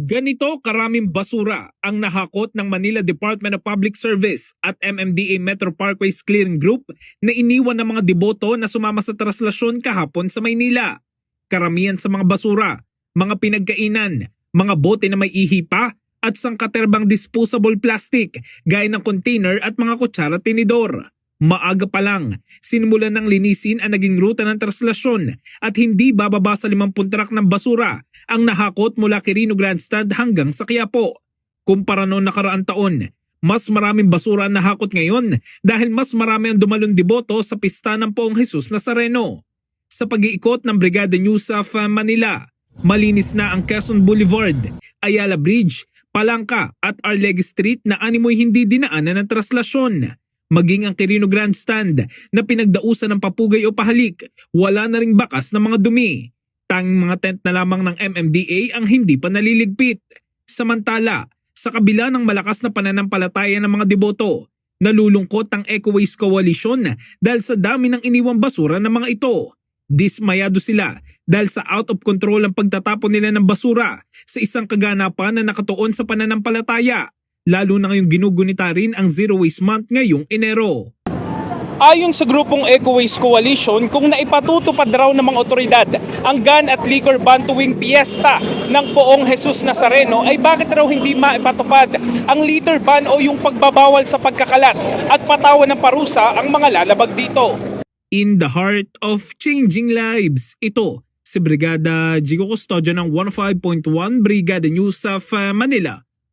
Ganito karaming basura ang nahakot ng Manila Department of Public Service at MMDA Metro Parkways Clearing Group na iniwan ng mga deboto na sumama sa traslasyon kahapon sa Maynila. Karamihan sa mga basura, mga pinagkainan, mga bote na may ihi pa at sangkaterbang disposable plastic gaya ng container at mga kutsara tinidor. Maaga pa lang, sinimulan ng linisin ang naging ruta ng traslasyon at hindi bababa sa 50 trak ng basura ang nahakot mula Quirino Grandstand hanggang sa Quiapo. Kumpara noong nakaraang taon, mas maraming basura ang nahakot ngayon dahil mas marami ang dumalon deboto sa pista ng Poong Jesus Nazareno. Sa pag-iikot ng Brigada News of uh, Manila, malinis na ang Quezon Boulevard, Ayala Bridge, Palangka at Arlegui Street na animoy hindi dinaanan ng traslasyon. Maging ang Quirino Grandstand na pinagdausan ng papugay o pahalik, wala na ring bakas ng mga dumi. Tanging mga tent na lamang ng MMDA ang hindi pa naliligpit. Samantala, sa kabila ng malakas na pananampalataya ng mga deboto, nalulungkot ang Eco Waste Coalition dahil sa dami ng iniwang basura ng mga ito. Dismayado sila dahil sa out of control ang pagtatapon nila ng basura sa isang kaganapan na nakatuon sa pananampalataya, lalo na ngayong ginugunita rin ang Zero Waste Month ngayong Enero. Ayon sa grupong Eco Waste Coalition, kung naipatutupad raw ng mga otoridad ang gun at liquor ban tuwing piyesta ng poong Jesus Nazareno ay bakit raw hindi maipatupad ang litter ban o yung pagbabawal sa pagkakalat at patawan ng parusa ang mga lalabag dito. In the heart of changing lives, ito si Brigada Jigo Custodio ng 105.1 Brigada News of Manila,